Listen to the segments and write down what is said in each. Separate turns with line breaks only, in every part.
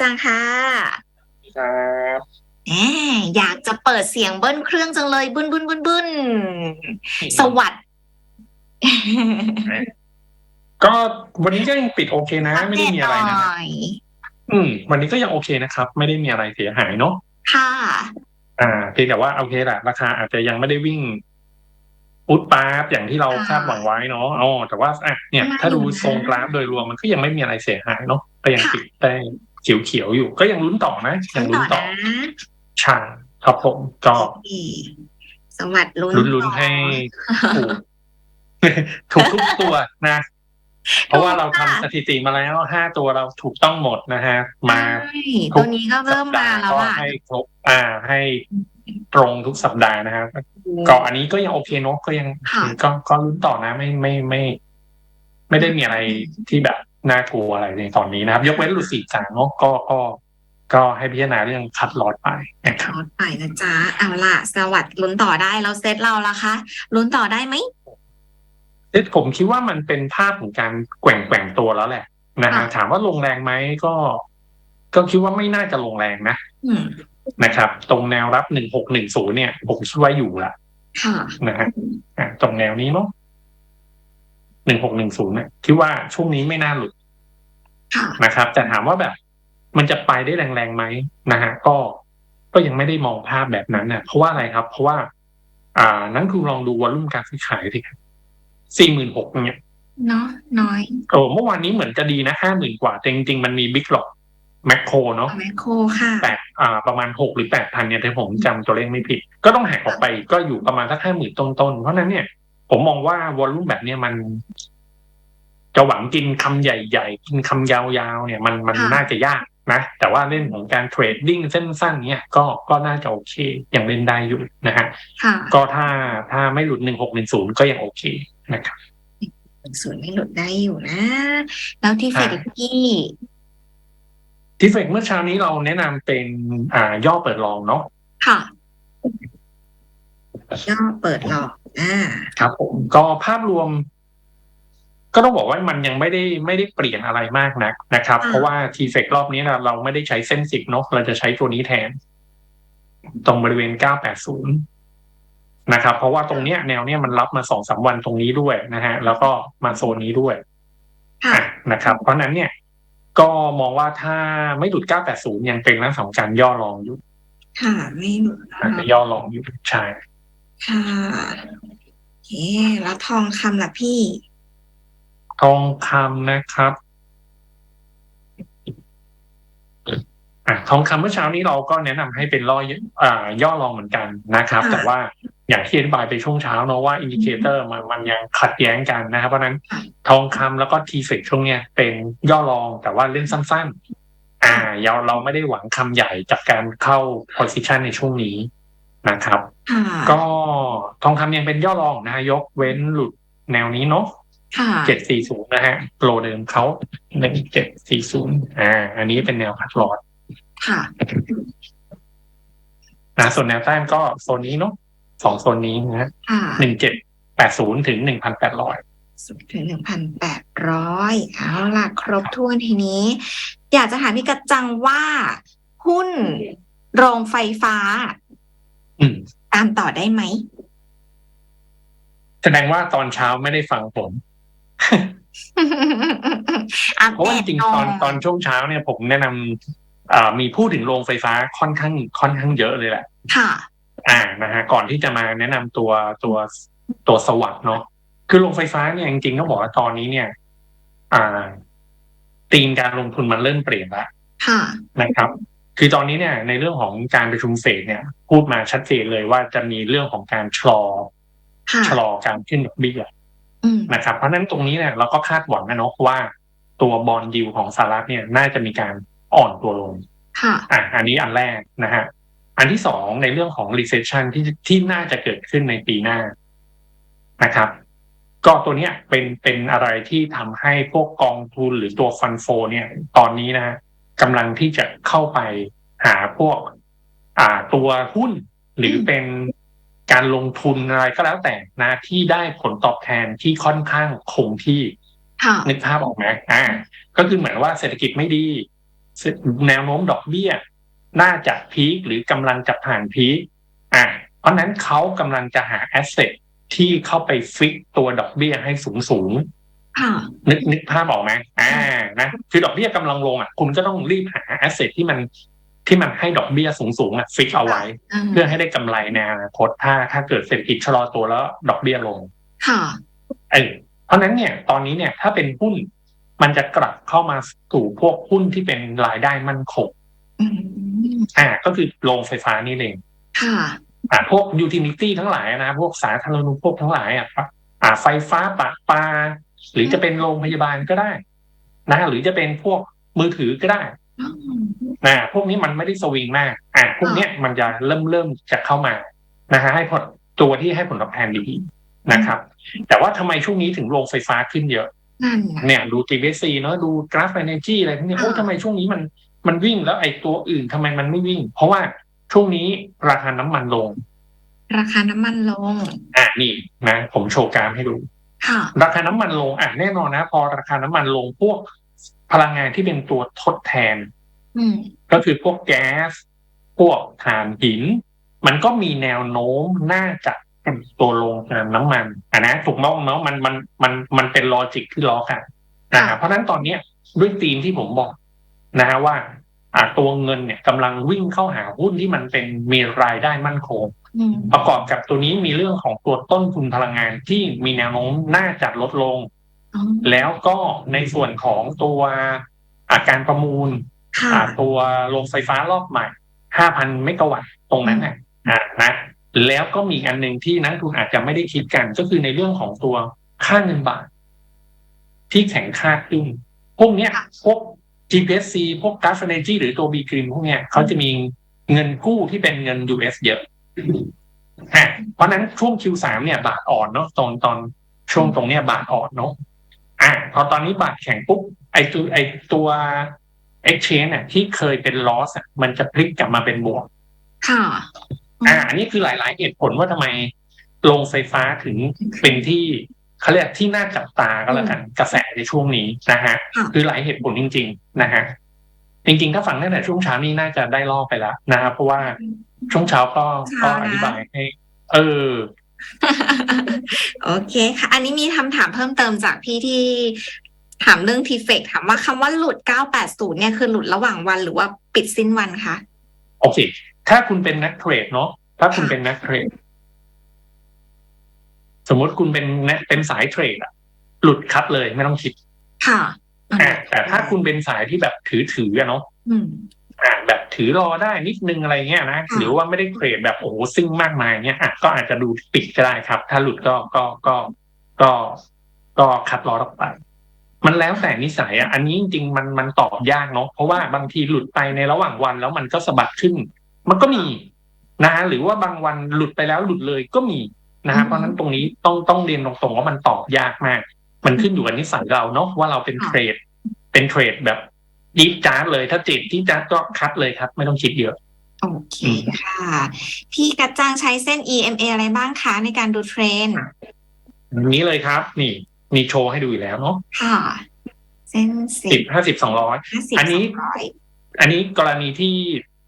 จังค่ะ
ครับ
แหมอยากจะเปิดเสียงเบิ้ลเครื่องจังเลยบึ้นบึ้นบึ้นบึ้นสวัสด
ก็วันนี้ก็ยังปิดโอเคนะ ไม่ได้มีอะไรนะ
หน่อย
อืม วันนี้ก็ยังโอเคนะครับ ไม่ได้มีอะไรเสียหายเนาะ
ค่ะ
อ่าเพียงแต่ว่าโอเคแหละราคาอาจจะยังไม่ได้วิ่งอุดปาร์อย่างที่เรา
ค่ะ
คาดหวังไว้เนาะอ๋อแต่ว่าอะเนี่ย
ไม่
ถ้าดู
อยู่นะ
ทรงกราฟโดยรวมมันก็ยังไม่มีอะไรเสียหายเนาะก็ยัง
ค่ะ
ปิดได้ เขียวๆอยู่ ก็ยังลุ้นต่อนะยังลุ้นต่อ
นะ
ใช่ครับผมก็
สวัสดลุ้น
ลุ้น
ต่อ
ๆให้ถูกถูกทุกตัวนะ เพราะว่าเราทำ
ค่ะ
สถิติมาแล้วห้าตัวเราถูกต้องหมดนะฮะ มา
ใช่ตัวนี้ก็เริ่มมาแล้ว
ก็
อะ
ให้ครบอ่าให้ตรงทุกสัปดาห์นะครับก็อันนี้ก็ยังโอเคเนอะก็ยัง
ค่ะ
ก็ก็ลุ้นต่อนะไม่ไม่ไม่ ไม่ได้มีอะไรที่แบบ น่ากลัวอะไรในตอนนี้นะครับ ยกเว้นหลุดสี่สามเนอะก็ก็ก็ให้พิจารณาเรื่องคัดลอดไปนะครับ
ลดไปนะจ๊ะเอาล่ะ สวัสดลุ้นต่อได้แล้วเซตเราล่ะคะลุ้นต่อได้ไหม
เอ๊ะผมคิดว่ามันเป็นภาพของการแกว่งแกว่งตัวแล้วแหละนะฮะ
ค่ะ
ถามว่าลงแรงไหมก็ ก็คิดว่าไม่น่าจะลงแรงนะ
อืม
นะครับ ตรงแนวรับหนึ่งหกหนึ่งศูนย์เนี่ยผมคิดว่าอยู่ละ
ค่ะ
นะฮะอะตรงแนวนี้เนาะหนึ่งหกหนึ่งศูนย์เนี่ยคิดว่าช่วงนี้ไม่น่าหลุด
ค่ะ
นะครับแต่ถามว่าแบบ มันจะไปได้แรงๆไหมนะฮะก็ก็ยังไม่ได้มองภาพแบบนั้นน่ะเพราะว่าอะไรครับ เพราะว่า อ่านั้นคุณลองดูวอลุ่มการซื้อขายสิครับสี่หมื่นหกเนี่ย
เนาะน้อย
โอ้เมื่อวานนี้เหมือนจะดีนะห้าหมื่นกว่าแต่จริงๆมันมีบิ๊กหลอกแมคโครเนาะ
แมคโครค่ะ
แปดอ่าประมาณหกหรือแปดพันเนี่ยถ้าผมจำตัวเลขไม่ผิด ก็ต้องหักออกไปก็อยู่ประมาณสักห้าหมื่นต้นๆ เพราะฉะนั้นเนี่ย ผมมองว่าวอลลุ่มแบบเนี้ยมัน จะหวังกินคำใหญ่ ๆ กินคำยาวๆ เนี่ยมันมัน
ค่ะ
น่าจะยากนะแต่ว่าเล่นของการเทรดดิ้งเส้นสั้นเนี่ยก็ก็น่าจะโอเคยังเล่นได้อยู่นะฮะ
ค่ะ
ก็ถ้าถ้าไม่หลุดหนึ่งหกหนึ่งศูนย์ก็ยังโอเคนะครับ
ศูนย์ไม่หลุดได้อยู่นะ แล้วที่เฟ
อ่า
ดกี้
ทีเฟกเมื่อเช้านี้เราแนะนำเป็นอ่าย่อเปิดลองเนาะ
ค่ะย่อเปิดหลอกอ่า
ครับผมก็ภาพรวม ก็ต้องบอกว่ามันยังไม่ได้ไม่ได้เปลี่ยนอะไรมากนักนะครับ
อ่า
เพราะว่าทีเฟกรอบนี้นะเราไม่ได้ใช้เส้นสิบเนาะเราจะใช้ตัวนี้แทน ตรงบริเวณ 980 นะครับ เพราะว่าตรงเนี้ยแนวเนี้ยมันรับมาสองสามวันตรงนี้ด้วยนะฮะ แล้วก็มาโซนนี้ด้วย
ค่ะ
อะนะครับ เพราะฉะนั้นเนี่ย ก็มองว่าถ้าไม่หลุด 980 ยังเป็นลักษณะของการย่อลองอยู่
ค่ะ ไม่หลุด
อาจจะย่อลองอยู่ใช่
ค่ะโอเคแล้วทองคำล่ะพี่
ทองคำนะครับอะทองคำเมื่อเช้านี้เราก็แนะนำให้เป็นล่ออ่าย่อลองเหมือนกันนะครับ
ค่ะ
แต่ว่าอย่างที่อธิบายไปช่วงเช้าเนอะว่าอินดิเคเตอร์มันมันยังขัดแย้งกันนะครับ เพราะฉะนั้น
ค่ะ
ทองคำแล้วก็ทีเฟกช่วงเนี้ยเป็นย่อลองแต่ว่าเล่นสั้นๆ อ่าเราเราไม่ได้หวังคำใหญ่จากการเข้า position ในช่วงนี้นะครับ
ค่ะ
ก็ทองคำยังเป็นย่อรองนะฮะยกเว้นหลุดแนวนี้เนาะ
ค่ะ
เจ็ดสี่ศูนย์นะฮะโลเดิมเขาหนึ่งเจ็ดสี่ศูนย์อ่า อันนี้เป็นแนวคัดลอด
ค่ะ
นะส่วนแนวต้านก็โซนนี้เนาะสองโซนนี้นะฮะ
ค่ะ
หนึ่งเจ็ดแปดศูนย์ถึงหนึ่งพันแปดร้อย
สุดถึงหนึ่งพันแปดร้อยเอาล่ะ ครบถ้วนทีนี้ อยากจะถามพี่กัจจังว่าหุ้นโรงไฟฟ้า
อืม
ตามต่อได้ไหม
แสดงว่าตอนเช้าไม่ได้ฟังผม
อัป
เพราะว่า
เด
จ
ต
ริง
ห
ๆต
น่
อนตอนช่วงเช้าเนี่ยผมแนะนำอ่ามีพูดถึงโรงไฟฟ้าค่อนข้างค่อนข้างเยอะเลยแหละ
ค่ะ
อ่านะฮะก่อนที่จะมาแนะนำตัวตัวตัวสวัสด์เนาะคือโรงไฟฟ้าเนี่ยจริงๆต้องบอกว่าตอนนี้เนี่ย อ่าธีมการลงทุนมันเริ่มเปลี่ยนแล้ว
ค่ะ
นะครับ คือตอนนี้เนี่ย ในเรื่องของการประชุมเฟดเนี่ย พูดมาชัดเจนเลยว่าจะมีเรื่องของการชะลอ
ค่ะ
ชะลอการขึ้นดอกเบี้ย
อืม
นะครับ เพราะฉะนั้นตรงนี้เนี่ยเราก็คาดหวังนะเนาะว่าตัวบอลดิวของสหรัฐเนี่ยน่าจะมีการอ่อนตัวลง
ค่ะ
อะ อันนี้อันแรกนะฮะ อันที่สองในเรื่องของ recession ที่ที่น่าจะเกิดขึ้นในปีหน้านะครับ ก็ตัวเนี้ยเป็นเป็นอะไรที่ทำให้พวกกองทุนหรือตัวฟันโฟเนี่ย ตอนนี้นะฮะกำลังที่จะเข้าไปหาพวก อ่าตัวหุ้นหรือเป็น การลงทุนอะไรก็แล้วแต่นะที่ได้ผลตอบแทนที่ค่อนข้างคงที่
ค่ะ
นึกภาพออกไหมอ่า ก็คือเหมือนว่าเศรษฐกิจไม่ดี แนวโน้มดอกเบี้ย น่าจะพีคหรือกำลังจะผ่านพีคอ่า เพราะฉะนั้นเขากำลังจะหาแอสเซทที่เข้าไปฟิกตัวดอกเบี้ยให้สูงสูงๆ
ค่ะ
นึกนึกภาพออกไหมอ่านะคือดอกเบี้ยกำลังลงอะคุณก็ต้องรีบหาแอสเซทที่มัน ที่มันให้ดอกเบี้ยสูงสูงๆอะฟิกเอาไว้ เพื่อให้ได้กำไรในอนาคตถ้าถ้าเกิดเศรษฐกิจชะลอตัวแล้วดอกเบี้ยลง
ค่ะ
เออเพราะฉะนั้นเนี่ย ตอนนี้เนี่ยถ้าเป็นหุ้นมันจะกลับเข้ามาสู่พวกหุ้นที่เป็นรายได้มั่นคง
อืม
อ่า ก็คือโรงไฟฟ้านี่เอง
ค่ะ
อ่า พวกยูทิลิตี้ทั้งหลายนะ พวกสาธารณูปโภคทั้งหลายอะอ่า ไฟฟ้าปะปา หรือจะเป็นโรงพยาบาลก็ได้ นะ หรือจะเป็นพวกมือถือก็ได้
อืม
นะพวกนี้มันไม่ได้สวิงมาก อ่าพวกเนี้ยมันจะเริ่มเริ่มจะเข้ามานะฮะให้ผลตัวที่ให้ผลตอบแทนดีนะครับ แต่ว่าทำไมช่วงนี้ถึงโรงไฟฟ้าขึ้นเยอะ
นั่นน่ะ
เนี่ยดู GBC เนอะดูกราฟ Energy อะไรพวกนี้
ค่ะ
โอ้ทำไมช่วงนี้มันมันวิ่งแล้วไอ้ตัวอื่นทำไมมันไม่วิ่ง เพราะว่าช่วงนี้ราคาน้ำมันลง
ราคาน้ำมันลง
อ่านี่นะ ผมโชว์กราฟให้ดู
ค่ะ
ราคาน้ำมันลงอะแน่นอนนะ พอราคาน้ำมันลงพวก พลังงานที่เป็นตัวทดแทน
อืม
ก็คือพวกแก๊ส พวกถ่านหิน มันก็มีแนวโน้มน่าจะเป็นตัวลงตามน้ำมันอะนะถูกต้องเนาะมันมันมันมันเป็นลอจิกที่ล้อกันนะฮะเพราะฉะนั้นตอนเนี้ยด้วยธีมที่ผมบอกนะฮะว่าอ่าตัวเงินเนี่ยกำลังวิ่งเข้าหาหุ้นที่มันเป็นมีรายได้มั่นคง
อืม
ประกอบกับตัวนี้มีเรื่องของตัวต้นทุนพลังงานที่มีแนวโน้มน่าจะลดลง
อ๋อ
แล้วก็ในส่วนของตัวอาการประมูล
ค่ะ
อ่าตัวโรงไฟฟ้ารอบใหม่ 5,000 เมกะวัตต์ตรงนั้นน่ะอ่านะแล้วก็มีอันหนึ่งที่นักลงทุนอาจจะไม่ได้คิดกัน ก็คือในเรื่องของตัวค่าเงินบาท ที่แข็งค่าขึ้น พวกเนี้ยพวก GPSC พวก g a s Energy หรือตัว B Green พวกเนี้ยเขาจะมีเงินกู้ที่เป็นเงิน US เยอะอะเพราะฉะนั้นช่วง Q3 เนี่ยบาทอ่อนเนาะตอนตอนช่วงตรงเนี้ยบาทอ่อนเนาะ อะพอตอนนี้บาทแข็งปุ๊บไอตัวไอตัว exchange เนี่ยที่เคยเป็น loss อะมันจะพลิกกลับมาเป็นบวก
ค่ะ
อ่าอันนี้คือหลาย ๆ เหตุผลว่าทำไมโรงไฟฟ้าถึงเป็นที่เขาเรียกที่น่าจับตาก็แล้วกันกระแสในช่วงนี้นะฮะ
ค่ะ
คือหลายเหตุผลจริง ๆ นะฮะจริง ๆ ถ้าฟังตั้งแต่ช่วงเช้านี่น่าจะได้รอบไปแล้วนะครับเพราะว่าช่วงเช้าก็ก็อธิบายให้ เออ
โอเคค่ะ อันนี้มีคำถามเพิ่มเติมจากพี่ที่ถามเรื่องทีเฟกถามว่าคำว่าหลุด 980 เนี่ยคือหลุดระหว่างวันหรือว่าปิดสิ้นวันคะ
โอเค ถ้าคุณเป็นนักเทรดเนาะถ้าคุณเป็นนักเทรดสมมติคุณเป็นนักเป็นสายเทรดอะหลุดคัดเลยไม่ต้องคิด
ค่ะ
อ่าแต่ถ้าคุณเป็นสายที่แบบถือถืออะเนาะ
อืม
อ่าแบบถือรอได้นิดนึงอะไรเงี้ยนะ
ค่ะ
หรือว่าไม่ได้เทรดแบบโอ้โหซิ่งมากมายเงี้ยอะก็อาจจะดูปิดก็ได้ครับ ถ้าหลุดก็ก็ก็ก็ก็คัดลอออกไป มันแล้วแต่นิสัยอะอันนี้จริงๆมันมันตอบยากเนาะเพราะว่าบางทีหลุดไปในระหว่างวันแล้วมันก็สะบัดขึ้น มันก็มีนะฮะหรือว่าบางวันหลุดไปแล้วหลุดเลยก็มีนะฮะเพราะฉะนั้นตรงนี้ต้องต้องเรียนตรงๆว่ามันตอบยากมาก มันขึ้นอยู่กับนิสัยเราเนาะว่าเราเป็นเทรดเป็นเทรดแบบ ดีฟจาร์ดเลยถ้าจิตที่จาร์ดก็คัดเลยครับ ไม่ต้องคิดเยอะ
โอเคค่ะ พี่กระจังใช้เส้น EMA อะไรบ้างคะในการดูเทรนด์
อย่างนี้เลยครับ นี่ มีโชว์ให้ดูอยู่แล้วเนาะ
ค่ะ เส้นสิ
สิ
บบ
ห้าสิบสองร้อย
ห้าสิบ
อันนี้
สองร้อย
อันนี้กรณีที่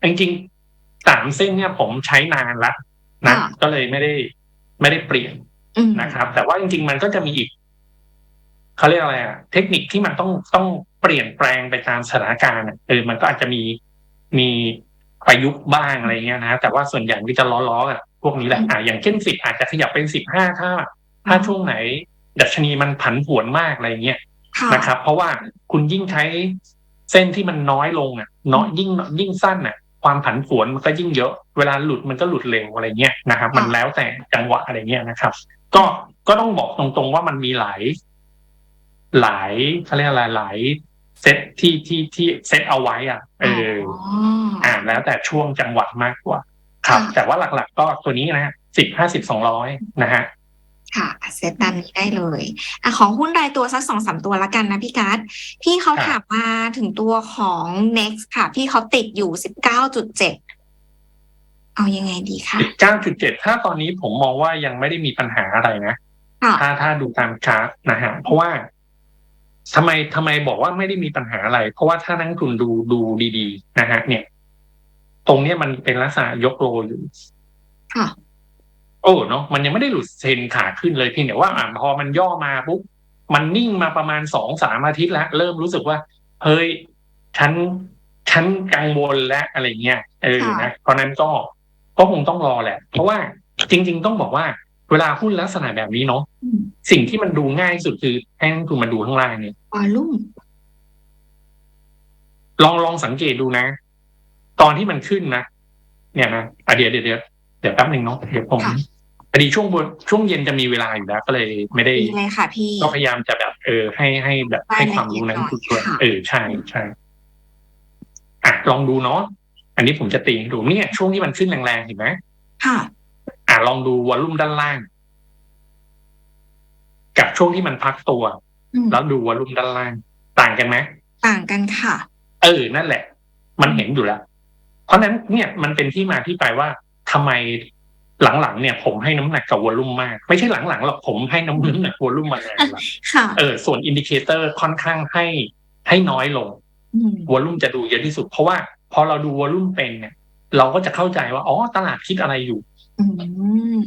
จริงๆสามเส้นเนี่ยผมใช้นานละนะก็เลยไม่ได้ไม่ได้เปลี่ยน
อืม
นะครับ แต่ว่าจริง ๆ มันก็จะมีอีก เขาเรียกอะไรอะเทคนิคที่มันต้องต้องเปลี่ยนแปลงไปตามสถานการณ์อะเออมันก็อาจจะมีมีประยุกต์บ้างอะไรเงี้ยนะแต่ว่าส่วนใหญ่ก็จะล้อๆกับพวกนี้แหละอะอย่างเช่นสิบอาจจะขยับเป็นสิบห้าถ้าถ้าช่วงไหน ดัชนีมันผันผวนมากอะไรเงี้ย
ค่ะ
นะครับ เพราะว่าคุณยิ่งใช้เส้นที่มันน้อยลงอะน้อยยิ่งยิ่งสั้นอะ ความผันผวนมันก็ยิ่งเยอะ เวลาหลุดมันก็หลุดเร็วอะไรเงี้ยนะครับ มันแล้วแต่จังหวะอะไรเงี้ยนะครับ ก็ก็ต้องบอกตรงๆว่ามันมีหลาย หลายเขาเรียกอะไรหลายเซตที่ที่ที่เซตเอาไว้อะเอออ่าแล้วแต่ช่วงจังหวะมากกว่า ครับ
ค่ะ
แต่ว่าหลักๆก็ตัวนี้นะฮะสิบห้าสิบสองร้อยนะฮะ
ค่ะเซตตามนี้ได้เลยอะของหุ้นรายตัวสักสองสามตัวละกันนะพี่การ์ดพี่เขา
ครับ
ถามมาถึงตัวของ next ค่ะ พี่เขาติดอยู่สิบเก้าจุดเจ็ดเอายังไงดีคะ
เก้าจุดเจ็ดถ้าตอนนี้ผมมองว่ายังไม่ได้มีปัญหาอะไรนะ
ค่ะ
ถ้าถ้าดูตามชาร์ตนะฮะเพราะว่า ทำไมทำไมบอกว่าไม่ได้มีปัญหาอะไร เพราะว่าถ้านักลงทุนดูดูดีๆนะฮะ เนี่ยตรงเนี้ยมันเป็นลักษณะยกโลอยู่
ค่ะ
โอ้เนาะมันยังไม่ได้หลุดเทรนขาขึ้นเลยเพียงแต่ว่าอ่าพอมันย่อมาปุ๊บมันนิ่งมาประมาณสองสามอาทิตย์แล้วเริ่มรู้สึกว่า เฮ้ยฉันฉันกังวลแล้วอะไรเงี้ยเออ
ค่ะ
นะเพราะนั้นก็ก็คงต้องรอแหละ เพราะว่าจริง ๆ ต้องบอกว่า เวลาหุ้นลักษณะแบบนี้เนาะ
อืม
สิ่งที่มันดูง่ายที่สุดคือให้นักลงทุนมาดูข้างล่างเนี่ย
วอลลุ่ม
ลองลองสังเกตดูนะ ตอนที่มันขึ้นนะเนี่ยนะอะเดี๋ยวเดี๋ยวเดี๋ยวเดี๋ยวแป๊บหนึ่งเนาะเดี๋ยวผม
ค่ะ
พอดีช่วงบนช่วงเย็นจะมีเวลาอยู่แล้วก็เลยไม่ได้
ดีเลยค่ะพี่
ก็พยายามจะแบบ เออ ให้ให้แบบ
ราย
ให้
ละเอียด
ความรู้นั้น
หน่อย
ทุกช่วย
ค่ะ
เออใช่ใช่อะลองดูเนาะอันนี้ผมจะตีให้ดูเนี่ยช่วงที่มันขึ้นแรงๆเห็นไหม
ค่ะ
อะลองดูวอลลุ่มด้านล่าง กับช่วงที่มันพักตัว
อืม
แล้วดูวอลลุ่มด้านล่าง ต่างกันไหม
ต่างกันค่ะ
เออ นั่นแหละ มันเห็นอยู่แล้ว เพราะฉะนั้นเนี่ยมันเป็นที่มาที่ไปว่าทำไมหลังๆเนี่ย ผมให้น้ำหนักกับวอลลุ่มมาก ไม่ใช่หลังๆหรอกผมให้น้ำหนักวอลลุ่มมานานแล้ว
ค่ะ
เออส่วนอินดิเคเตอร์ค่อนข้างให้ให้น้อยลง
อืม
วอลลุ่มจะดูเยอะที่สุด เพราะว่าพอเราดูวอลลุ่มเป็นเนี่ย เราก็จะเข้าใจว่าอ๋อตลาดคิดอะไรอยู่
อืม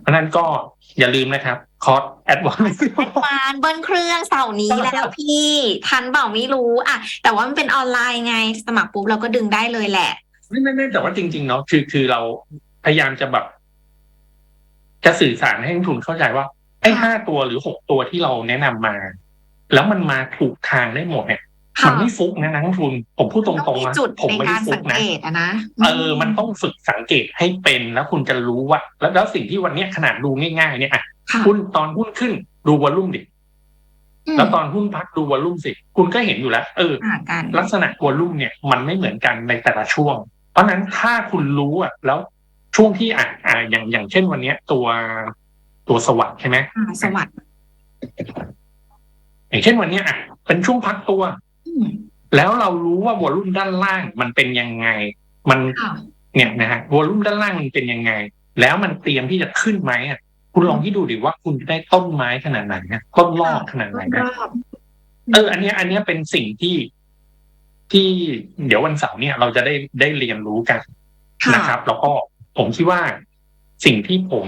เพราะฉะนั้นก็อย่าลืมนะครับ คอร์สแอดวานซ์
วานเบิ้ลเครื่องเสาร์นี้แล้วพี่ทันเปล่าไม่รู้อะแต่ว่ามันเป็นออนไลน์ไง สมัครปุ๊บเราก็ดึงได้เลยแหละ
ไม่ไม่ไม่แต่ว่าจริง ๆ เนาะคือคือเราพยายามจะแบบ จะสื่อสารให้นักลงทุนเข้าใจว่าไอ้
ค่ะ
ห้าตัวหรือหกตัวที่เราแนะนำมา แล้วมันมาถูกทางได้หมดเนี่ย
ค่ะ
มันไม่ฟุกนะนักลงทุน ผมพูดต
ต้อง
รง
มี
ๆนะ
จุด
ผม
ใน
ไม่ได้
การ
ฟุ
สั
ก
ง
นะ
เกตอะนะ
เออ มันต้องฝึกสังเกตให้เป็นแล้วคุณจะรู้ว่า แล้วแล้วสิ่งที่วันเนี้ยขนาดดูง่ายๆ เนี่ยอะ
ค่ะ
หุ้นตอนหุ้นขึ้นดูวอลลุ่มดิ
อืม
แล้วตอนหุ้นพักดูวอลลุ่มสิ คุณก็เห็นอยู่แล้ว เออ
ต่างกัน
ลักษณะวอลลุ่มเนี่ยมันไม่เหมือนกันในแต่ละช่วง เพราะฉะนั้นถ้าคุณรู้อะ แล้วช่วงที่อะอ่าอย่างอย่างเช่นวันเนี้ย ตัวตัวสวัสด์ใช่ไหม
อ่าสวัสดี
อย่างเช่นวันเนี้ยอะเป็นช่วงพักตัว
อืม
แล้วเรารู้ว่าวอลลุ่มด้านล่างมันเป็นยังไง มัน
ค่ะ
เนี่ยนะฮะวอลลุ่มด้านล่างมันเป็นยังไง แล้วมันเตรียมที่จะขึ้นไหมอะคุณลองที่ดูดิว่าคุณจะได้ต้นไม้ขนาดไหนนะต้นลอกขนาดไหนนะ
รอบ
เออ อันเนี้ยอันเนี้ยเป็นสิ่งที่ที่เดี๋ยววันเสาร์เนี่ยเราจะได้ได้เรียนรู้กัน
ค่ะ
นะครับ แล้วก็ผมคิดว่าสิ่งที่ผม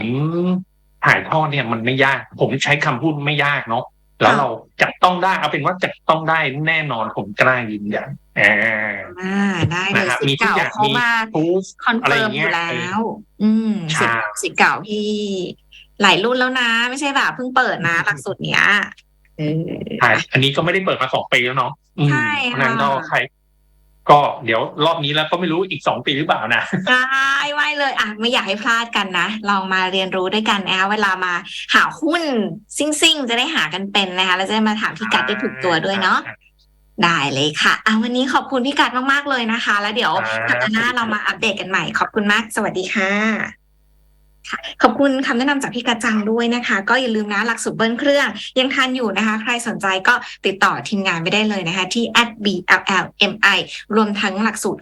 ถ่ายทอดเนี่ยมันไม่ยาก ผมใช้คำพูดไม่ยากเนาะ แล้วเราจับต้องได้เอาเป็นว่าจับต้องได้แน่นอนผมกล้ายืนยันอ่า
อ่าได้เลย
นะครับ
สิ
มี
ทธิ์
ทุก
เก่า
อย่าง
เขา
มี
มา
ทูส
คอน
อะไร
เฟิ
อ
ร์ม
ย่าง
อ
เงี้ย
ยู่แล้ว อืม
ใช่
สิทธิ์สิทธิ์เก่าที่หลายรุ่นแล้วนะ ไม่ใช่แบบเพิ่งเปิดนะหลักสูตรเนี้ยเออ
ใช่อันนี้ก็ไม่ได้เปิดมาสองปีแล้วเนาะอืม
ใช่
เพราะฉะนั้น
ค่ะ
ก็ใคร ก็เดี๋ยวรอบนี้แล้วก็ไม่รู้อีกสองปีหรือเปล่านะ
ได้ไว้เลยอะไม่อยากให้พลาดกันนะ ลองมาเรียนรู้ด้วยกันนะคะเวลามาหาหุ้นซิ่งซิ่งๆจะได้หากันเป็นนะคะแล้วจะได้มาถามพี่กัดได้ถูกตัวด้วยเนาะได้เลยค่ะอะวันนี้ขอบคุณพี่กัดมากๆเลยนะคะ แล้วเดี๋ยว
ครับ
สัปดาห์หน้าเรามาอัปเดตกันใหม่ขอบคุณมาก สวัสดีค่ะ ค่ะขอบคุณคำแนะนำจากพี่กระจังด้วยนะคะ ก็อย่าลืมนะหลักสูตรเบิ้ลเครื่องยังทันอยู่นะคะ ใครสนใจก็ติดต่อทีมงานไปได้เลยนะคะ ที่ @blmi รวมทั้งหลักสูตร